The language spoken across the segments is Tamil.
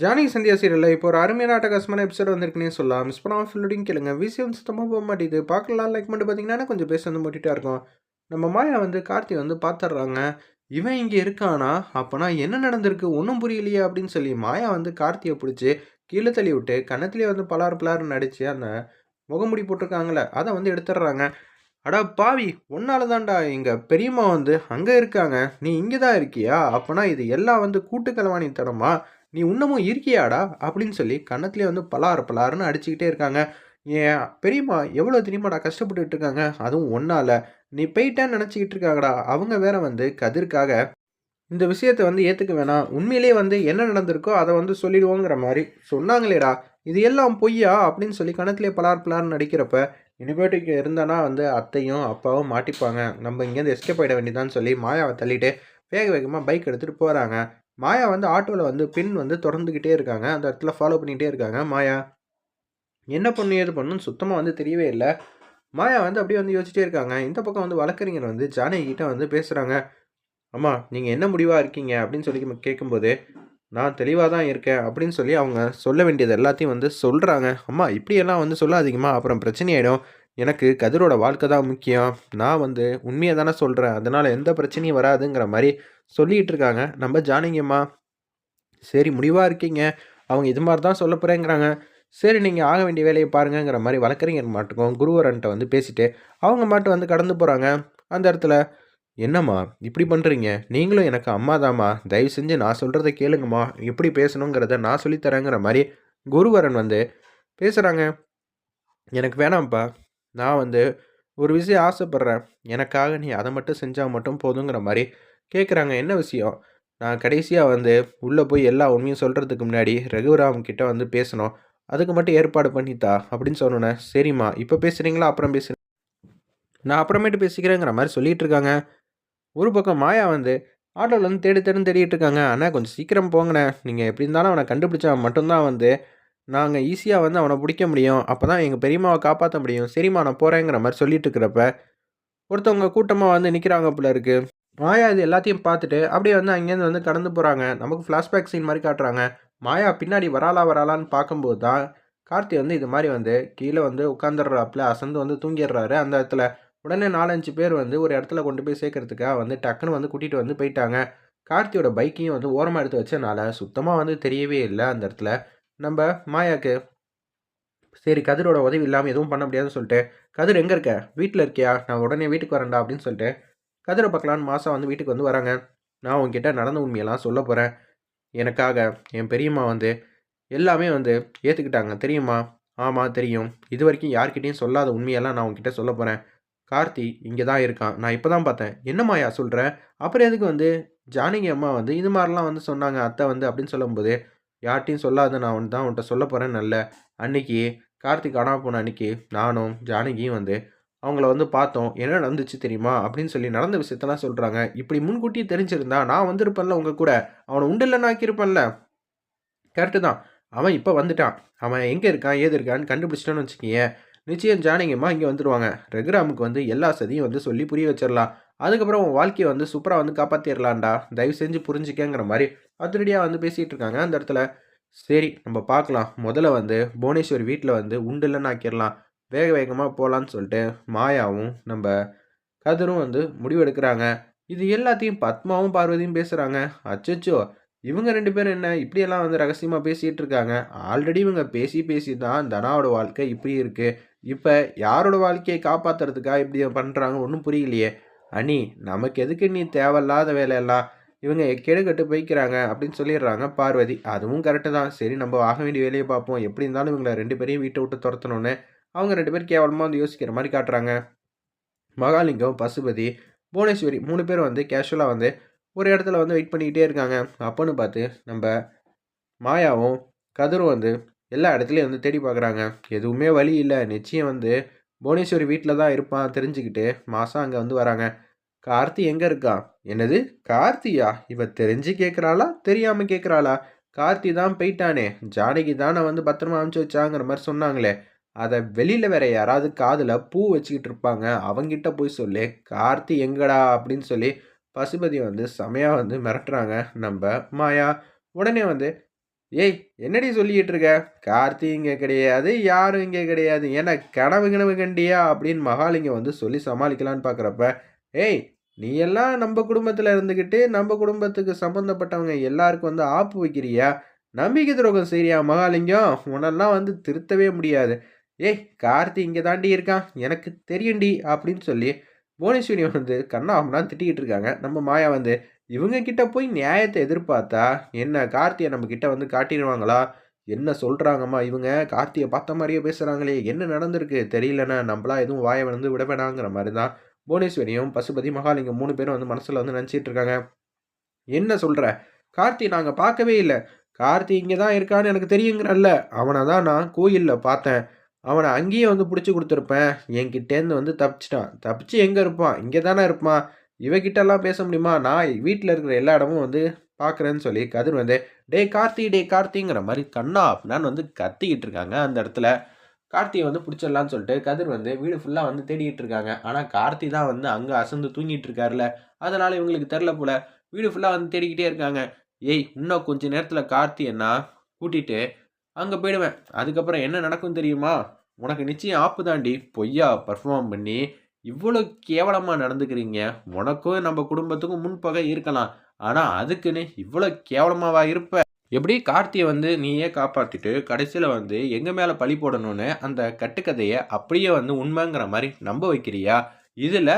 ஜானி சந்தியா சீரியலில் இப்போ ஒரு அருமையான ஆட்டகாசமான எபிசோட் வந்திருக்குன்னே சொல்லலாம். மிஸ் பண்ணாமல் ஃபுல்லோடையும் கேளுங்க. விஷயம் சுத்தமாக போக மாட்டேது பார்க்கலாம் லைக் மட்டும் பார்த்தீங்கன்னா கொஞ்சம் பேச வந்து மூட்டிகிட்டா இருக்கும். நம்ம மாயா வந்து கார்த்தி வந்து பார்த்துட்றாங்க. இவன் இங்கே இருக்கானா? அப்போனா என்ன நடந்திருக்கு? ஒன்றும் புரியலையே அப்படின்னு சொல்லி மாயா வந்து கார்த்தியை பிடிச்சி கீழே தள்ளி விட்டு கணத்துலேயே வந்து பலார் பலார்னு நடித்து அந்த முகமுடி போட்டிருக்காங்களே அதை வந்து எடுத்துடுறாங்க. அடா பாவி உன்னால தான்டா எங்கள் பெரியம்மா வந்து அங்கே இருக்காங்க. நீ இங்கே தான் இருக்கியா? அப்போனா இது எல்லாம் வந்து கூட்டு கலவாணி தரமா நீ இன்னமும் இருக்கியாடா? அப்படின்னு சொல்லி கன்னத்துலேயே வந்து பலாறு பலாருன்னு அடிச்சுக்கிட்டே இருக்காங்க. ஏன் பெரியம்மா எவ்வளோ தெரியுமாடா கஷ்டப்பட்டுட்டு இருக்காங்க? அதுவும் ஒன்றால் நீ போயிட்டேன்னு நினச்சிக்கிட்டு இருக்காங்கடா. அவங்க வேற வந்து கதிர்க்காக இந்த விஷயத்தை வந்து ஏற்றுக்க வேணாம். உண்மையிலே வந்து என்ன நடந்திருக்கோ அதை வந்து சொல்லிடுவோங்கிற மாதிரி சொன்னாங்களேடா. இது எல்லாம் பொய்யா? அப்படின்னு சொல்லி கணத்துலேயே பலார் பலார்னு நடிக்கிறப்ப இனிமேட்டுக்கு இருந்தானா வந்து அத்தையும் அப்பாவும் மாட்டிப்பாங்க. நம்ம இங்கேருந்து எஸ்கேப் ஆகிட வேண்டியதான்னு சொல்லி மாயாவை தள்ளிட்டு வேக வேகமாக பைக் எடுத்துகிட்டு போகிறாங்க மாயா வந்து ஆட்டோவில் வந்து பின் வந்து தொடர்ந்துக்கிட்டே இருக்காங்க. அந்த இடத்துல ஃபாலோ பண்ணிகிட்டே இருக்காங்க. மாயா என்ன பண்ணு ஏது பண்ணுன்னு சுத்தமாக வந்து தெரியவே இல்லை. மாயா வந்து அப்படியே வந்து யோசிச்சிட்டே இருக்காங்க. இந்த பக்கம் வந்து வழக்கறிஞர் வந்து ஜானகிட்ட வந்து பேசுகிறாங்க அம்மா நீங்கள் என்ன முடிவாக இருக்கீங்க? அப்படின்னு சொல்லி கேட்கும்போது நான் தெளிவாக தான் இருக்கேன் அப்படின்னு சொல்லி அவங்க சொல்ல வேண்டியது எல்லாத்தையும் வந்து சொல்கிறாங்க அம்மா இப்படியெல்லாம் வந்து சொல்லாதீங்கம்மா. அப்புறம் பிரச்சனையாயிடும் எனக்கு கதிரோட வாழ்க்கை தான் முக்கியம். நான் வந்து உண்மையை தானே சொல்கிறேன் அதனால் எந்த பிரச்சனையும் வராதுங்கிற மாதிரி சொல்லிகிட்டு இருக்காங்க. நம்ம ஜானகியம்மா சரி முடிவாக இருக்கீங்க. அவங்க இது மாதிரி தான் சொல்ல போகிறேங்கிறாங்க சரி நீங்கள் ஆக வேண்டிய வேலையை பாருங்கங்கிற மாதிரி வழக்கறிஞர் மாட்டுக்கும் குருவரன்ட்ட வந்து பேசிட்டு அவங்க மாட்டு வந்து கடந்து போகிறாங்க அந்த இடத்துல என்னம்மா இப்படி பண்ணுறீங்க நீங்களும் எனக்கு அம்மா தாம்மா. தயவு செஞ்சு நான் சொல்கிறத கேளுங்கம்மா. எப்படி பேசணுங்கிறத நான் சொல்லித்தரேங்கிற மாதிரி குருவரன் வந்து பேசுகிறாங்க எனக்கு வேணாம்ப்பா. நான் வந்து ஒரு விஷயம் ஆசைப்பட்றேன். எனக்காக நீ அதை மட்டும் செஞ்சால் மட்டும் போதுங்கிற மாதிரி கேட்குறாங்க. என்ன விஷயம்? நான் கடைசியாக வந்து உள்ளே போய் எல்லா உண்மையும் சொல்கிறதுக்கு முன்னாடி ரகுராம் கிட்டே வந்து பேசணும். அதுக்கு மட்டும் ஏற்பாடு பண்ணித்தா அப்படின்னு சொன்னோன்னே சரிம்மா இப்போ பேசுகிறீங்களா அப்புறம் பேசு. நான் அப்புறமேட்டு பேசிக்கிறேங்கிற மாதிரி சொல்லிகிட்டு இருக்காங்க. ஒரு பக்கம் மாயா வந்து ஆட்டோவில் வந்து தேடி தேடி தேடிட்டு இருக்காங்க. அண்ணா கொஞ்சம் சீக்கிரம் போங்கண்ணே. நீங்கள் எப்படி இருந்தாலும் அவனை கண்டுபிடிச்சா மட்டும்தான் வந்து நாங்கள் ஈஸியாக வந்து அவனை பிடிக்க முடியும். அப்போ தான் எங்கள் பெரியம்மாவை காப்பாற்ற முடியும். சரிம்மா நான் போகிறேங்கிற மாதிரி சொல்லிட்டு இருக்கிறப்ப ஒருத்தவங்க கூட்டமாக வந்து நிற்கிறாங்க போல இருக்குது மாயா இது எல்லாத்தையும் பார்த்துட்டு அப்படியே வந்து அங்கேருந்து வந்து கடந்து போகிறாங்க நமக்கு ஃப்ளாஷ்பேக் சீன் மாதிரி காட்டுறாங்க. மாயா பின்னாடி வராளா வராலான்னு பார்க்கும்போது தான் கார்த்தி வந்து இது மாதிரி வந்து கீழே வந்து உட்காந்துடுறாப்புல அசந்து வந்து தூங்கிடுறாரு. அந்த இடத்துல உடனே நாலஞ்சு பேர் வந்து ஒரு இடத்துல கொண்டு போய் சேர்க்கறதுக்காக வந்து டக்குன்னு வந்து கூட்டிகிட்டு வந்து போயிட்டாங்க. கார்த்தியோட பைக்கையும் வந்து ஓரமாக எடுத்து வச்சனால சுத்தமாக வந்து தெரியவே இல்லை அந்த இடத்துல. நம்ம மாயாக்கு சரி கதிரோட உதவி இல்லாமல் எதுவும் பண்ண முடியாதுன்னு சொல்லிட்டு கதிர் எங்கே இருக்க? வீட்டில் இருக்கியா? நான் உடனே வீட்டுக்கு வரேன்டா அப்படின்னு சொல்லிட்டு கதிரை பார்க்கலான்னு மாதம் வந்து வீட்டுக்கு வந்து வராங்க. நான் உங்ககிட்ட நடந்த உண்மையெல்லாம் சொல்ல போகிறேன் எனக்காக என் பெரியம்மா வந்து எல்லாமே வந்து ஏற்றுக்கிட்டாங்க தெரியுமா? ஆமாம் தெரியும். இது வரைக்கும் யார்கிட்டையும் சொல்லாத உண்மையெல்லாம் நான் உங்ககிட்ட சொல்ல போகிறேன் கார்த்தி இங்கே தான் இருக்கான். நான் இப்போ தான் பார்த்தேன். என்னம்மாயா சொல்கிறேன் அப்புறம் எதுக்கு வந்து? ஜானகி அம்மா வந்து இது மாதிரிலாம் வந்து சொன்னாங்க. அத்தை வந்து அப்படின்னு சொல்லும்போது யார்ட்டையும் சொல்லாத நான் ஒன்று தான் உன்ட்ட சொல்ல போகிறேன் நல்ல அன்னைக்கு கார்த்திக் காணாமல் போன அன்னைக்கு நானும் ஜானகியும் வந்து அவங்கள வந்து பார்த்தோம். என்ன நடந்துச்சு தெரியுமா? அப்படின்னு சொல்லி நடந்த விஷயத்தெல்லாம் சொல்கிறாங்க இப்படி முன்கூட்டியே தெரிஞ்சிருந்தா நான் வந்திருப்பேன்ல உங்கள் கூட. அவனை உண்டில்லைன்னு ஆக்கியிருப்பேன்ல. கரெக்டு தான். அவன் இப்போ வந்துட்டான். அவன் எங்கே இருக்கான்? ஏது இருக்கான்னு கண்டுபிடிச்சிட்டான்னு வச்சுக்கிங்க நிச்சயம் ஜானகியம்மா இங்கே வந்துடுவாங்க ரெகுராமுக்கு வந்து எல்லா சதியும் வந்து சொல்லி புரிய வச்சிடலாம் அதுக்கப்புறம் உன் வாழ்க்கையை வந்து சூப்பராக வந்து காப்பாற்றிடலான்டா தயவு செஞ்சு புரிஞ்சிக்கங்கிற மாதிரி அதிரடியாக வந்து பேசிகிட்டு இருக்காங்க. அந்த இடத்துல சரி நம்ம பார்க்கலாம். முதல்ல வந்து புவனேஸ்வர் வீட்டில் வந்து உண்டுலன்னு ஆக்கிடலாம் வேக வேகமாக போகலான்னு சொல்லிட்டு மாயாவும் நம்ம கதரும் வந்து முடிவெடுக்கிறாங்க. இது எல்லாத்தையும் பத்மாவும் பார்வதியும் பேசுகிறாங்க அச்சோ இவங்க ரெண்டு பேரும் என்ன இப்படியெல்லாம் வந்து ரகசியமாக பேசிகிட்டு இருக்காங்க? ஆல்ரெடி இவங்க பேசி பேசி தான் தனாவோட வாழ்க்கை இப்படி இருக்குது இப்போ யாரோட வாழ்க்கையை காப்பாற்றுறதுக்காக இப்படி பண்ணுறாங்க ஒன்றும் புரியலையே. அனி நமக்கு எதுக்கு நீ தேவையில்லாத வேலையெல்லாம்? இவங்க கெடுக்கட்டு போய்க்கிறாங்க அப்படின்னு சொல்லிடுறாங்க பார்வதி. அதுவும் கரெக்டு தான். சரி நம்ம ஆக வேண்டிய வேலையை பார்ப்போம். எப்படி இருந்தாலும் இவங்களை ரெண்டு பேரையும் வீட்டை விட்டு துரத்தணும்னு அவங்க ரெண்டு பேரும் கேவலமாக வந்து யோசிக்கிற மாதிரி காட்டுறாங்க. மகாலிங்கம் பசுபதி புவனேஸ்வரி மூணு பேர் வந்து கேஷுவலாக வந்து ஒரு இடத்துல வந்து வெயிட் பண்ணிக்கிட்டே இருக்காங்க. அப்போன்னு பார்த்து நம்ம மாயாவும் கதிரும் வந்து எல்லா இடத்துலையும் வந்து தேடி பார்க்குறாங்க. எதுவுமே வழி இல்லை. நிச்சயம் வந்து புவனேஸ்வரி வீட்டில் தான் இருப்பான் தெரிஞ்சுக்கிட்டு மாதம் அங்கே வந்து வராங்க. கார்த்தி எங்கே இருக்கான் என்னது? கார்த்தியா? இவ தெரிஞ்சு கேட்குறாளா தெரியாமல் கேட்குறாளா கார்த்தி தான் போயிட்டானே. ஜானகி தானே வந்து பத்திரமா அனுப்பிச்சு வச்சாங்கிற மாதிரி சொன்னாங்களே. அதை வெளியில் வேற யாராவது காதில் பூ வச்சுக்கிட்டு இருப்பாங்க. அவங்கிட்ட போய் சொல்லு. கார்த்தி எங்கடா? அப்படின்னு சொல்லி பசுபதி வந்து செமையாக வந்து மிரட்டுறாங்க. நம்ம மாயா உடனே வந்து ஏய் என்னடி சொல்லிக்கிட்டு இருக்க கார்த்தி இங்கே கிடையாது யாரும் இங்கே கிடையாது. ஏன்னா கனவு கனவு கண்டியா? அப்படின்னு மகாலிங்கம் வந்து சொல்லி சமாளிக்கலான்னு பார்க்குறப்ப ஏய் நீ எல்லாம் நம்ம குடும்பத்தில் இருந்துக்கிட்டு நம்ம குடும்பத்துக்கு சம்மந்தப்பட்டவங்க எல்லாருக்கும் வந்து ஆப்பு வைக்கிறியா? நம்பிக்கை துரோகம் சரியா மகாலிங்கம்? உன்னெல்லாம் வந்து திருத்தவே முடியாது. ஏய் கார்த்தி இங்கே தாண்டி இருக்கான் எனக்கு தெரியும்டி அப்படின்னு சொல்லி புவனேஸ்வரி வந்து கண்ணா அம்மனான்னு திட்டிக்கிட்டு இருக்காங்க நம்ம மாயா வந்து இவங்க கிட்ட போய் நியாயத்தை எதிர்பார்த்தா என்ன கார்த்தியை நம்ம கிட்ட வந்து காட்டிடுவாங்களா? என்ன சொல்கிறாங்கம்மா இவங்க? கார்த்தியை பார்த்த மாதிரியே பேசுகிறாங்களே என்ன நடந்திருக்கு? தெரியலண்ணா. நம்மளா எதுவும் வாயை வந்து விட வேணாங்கிற மாதிரி தான் புவனேஸ்வரியும் பசுபதி மகாலிங்கம் மூணு பேரும் வந்து மனசில் வந்து நினச்சிட்டு இருக்காங்க. என்ன சொல்கிற கார்த்தி நாங்கள் பார்க்கவே இல்லை. கார்த்தி இங்கே தான் இருக்கான்னு எனக்கு தெரியுங்கிறல்ல. அவனை தான் நான் கோயிலில் பார்த்தேன். அவனை அங்கேயே வந்து பிடிச்சி கொடுத்துருப்பேன். என்கிட்டேருந்து வந்து தப்பிச்சிட்டான். தப்பிச்சு எங்கே இருப்பான்? இங்கே தானே இருப்பான். இவகிட்டலாம் பேச முடியுமா? நான் வீட்டில் இருக்கிற எல்லா இடமும் வந்து பார்க்குறேன்னு சொல்லி கதிர் வந்து டே கார்த்தி டே கார்த்திங்கிற மாதிரி கண்ணா அப்படின்னு வந்து கத்திக்கிட்டு இருக்காங்க அந்த இடத்துல. கார்த்தியை வந்து பிடிச்சிடலான்னு சொல்லிட்டு கதிர் வந்து வீடு ஃபுல்லாக வந்து தேடிட்டு இருக்காங்க. ஆனால் கார்த்தி தான் வந்து அங்கே அசந்து தூங்கிட்டு இருக்காருல அதனால் இவங்களுக்கு தெரில போல. வீடு ஃபுல்லாக வந்து தேடிக்கிட்டே இருக்காங்க. ஏய் இன்னும் கொஞ்ச நேரத்தில் கார்த்தி என்ன கூட்டிகிட்டு அங்கே போயிடுவேன். அதுக்கப்புறம் என்ன நடக்கும் தெரியுமா? உனக்கு நிச்சயம் ஆப்பு தாண்டி பொய்யா பர்ஃபார்ம் பண்ணி இவ்வளோ கேவலமாக நடந்துக்கிறீங்க. உனக்கும் நம்ம குடும்பத்துக்கும் முன்பகை இருக்கலாம். ஆனால் அதுக்குன்னு இவ்வளோ கேவலமாவா இருப்ப? எப்படி கார்த்தியை வந்து நீயே காப்பாற்றிட்டு கடைசியில் வந்து எங்கள் மேலே பழி போடணும்னு அந்த கட்டுக்கதையை அப்படியே வந்து உண்மைங்கிற மாதிரி நம்ப வைக்கிறியா? இதில்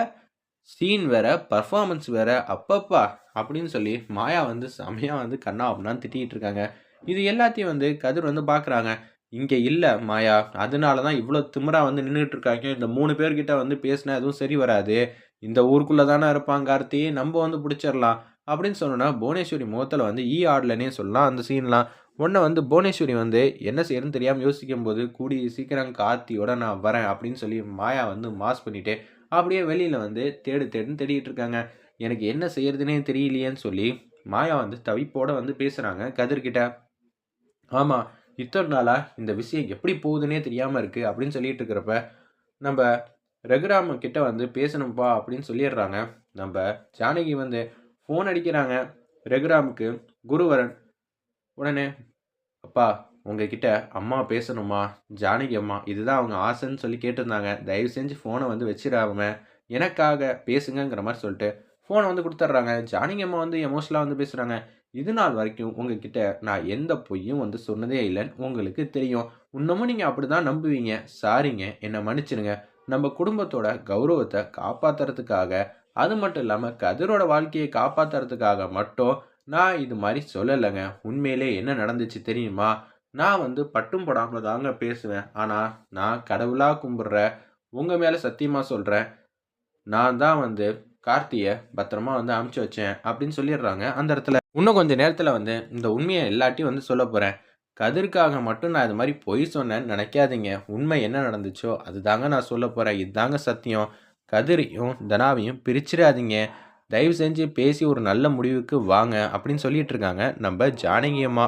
சீன் வேற பர்ஃபார்மன்ஸ் வேற அப்பப்பா அப்படின்னு சொல்லி மாயா வந்து செமையாக வந்து கண்ணா அப்படின்னா திட்டிகிட்டு இருக்காங்க. இது எல்லாத்தையும் வந்து கதிர் வந்து பார்க்குறாங்க இங்கே இல்லை மாயா. அதனால தான் இவ்வளோ திமிரா வந்து நின்றுட்டு இருக்காங்க இந்த மூணு பேர்கிட்ட வந்து பேசினா எதுவும் சரி வராது. இந்த ஊருக்குள்ளே தானே இருப்பாங்க கார்த்தி. நம்ம வந்து பிடிச்சிடலாம் அப்படின்னு சொன்னோன்னா புவனேஸ்வரி முகத்தில் வந்து ஈ ஆடலனே சொல்லலாம் அந்த சீன்லாம் உடனே வந்து புவனேஸ்வரி வந்து என்ன செய்யறதுன்னு தெரியாமல் யோசிக்கும் போது கூடி சீக்கிரம் கார்த்தியோட நான் வரேன் அப்படின்னு சொல்லி மாயா வந்து மாஸ் பண்ணிவிட்டு அப்படியே வெளியில் வந்து தேடு தேடுன்னு தேடிட்டு இருக்காங்க எனக்கு என்ன செய்யறதுனே தெரியலையேன்னு சொல்லி மாயா வந்து தவிப்போடு வந்து பேசுகிறாங்க கதிர்கிட்ட. ஆமாம் இத்தனை நாளாக இந்த விஷயம் எப்படி போகுதுன்னே தெரியாமல் இருக்குது அப்படின்னு சொல்லிட்டு இருக்கிறப்ப நம்ம ரகுராம கிட்ட வந்து பேசணும்ப்பா அப்படின்னு சொல்லிடுறாங்க. நம்ம ஜானகி வந்து ஃபோன் அடிக்கிறாங்க. ரகுராமுக்கு குருவரன் உடனே அப்பா உங்ககிட்ட அம்மா பேசணுமா? ஜானகி அம்மா இதுதான் அவங்க ஆசைன்னு சொல்லி கேட்டிருந்தாங்க. தயவு செஞ்சு ஃபோனை வந்து வச்சிடாம எனக்காக பேசுங்கங்கிற மாதிரி சொல்லிட்டு ஃபோனை வந்து கொடுத்துட்றாங்க. ஜானகி அம்மா வந்து எமோஷனலாக வந்து பேசுகிறாங்க இது நாள் வரைக்கும் உங்ககிட்ட நான் எந்த பொய்யும் வந்து சொன்னதே இல்லைன்னு உங்களுக்கு தெரியும். இன்னமும் நீங்கள் அப்படி தான் நம்புவீங்க. சாரிங்க என்னை மன்னிச்சிடுங்க. நம்ம குடும்பத்தோட கௌரவத்தை காப்பாற்றுறதுக்காக அது மட்டும் இல்லாமல் கதிரோட வாழ்க்கையை காப்பாற்றுறதுக்காக மட்டும் நான் இது மாதிரி சொல்லலைங்க. உண்மையிலே என்ன நடந்துச்சு தெரியுமா? நான் வந்து பட்டும் போடாமல் தாங்க பேசுவேன். ஆனால் நான் கடவுளாக கும்பிட்ற உங்கள் மேலே சத்தியமாக சொல்கிறேன் நான் தான் வந்து கார்த்தியை பத்திரமா வந்து அமுச்சு வச்சேன் அப்படின்னு சொல்லிடுறாங்க. அந்த இடத்துல இன்னும் கொஞ்சம் நேரத்தில் வந்து இந்த உண்மையை எல்லாட்டையும் வந்து சொல்ல போகிறேன் கதிர்க்காக மட்டும் நான் இது மாதிரி பொய் சொன்னேன்னு நினைக்காதீங்க. உண்மை என்ன நடந்துச்சோ அதுதாங்க நான் சொல்ல போகிறேன் இதுதாங்க சத்தியம். கதிரையும் தனாவையும் பிரிச்சிடாதீங்க. தயவு செஞ்சு பேசி ஒரு நல்ல முடிவுக்கு வாங்க அப்படின்னு சொல்லிட்டு இருக்காங்க. நம்ம ஜானகியம்மா.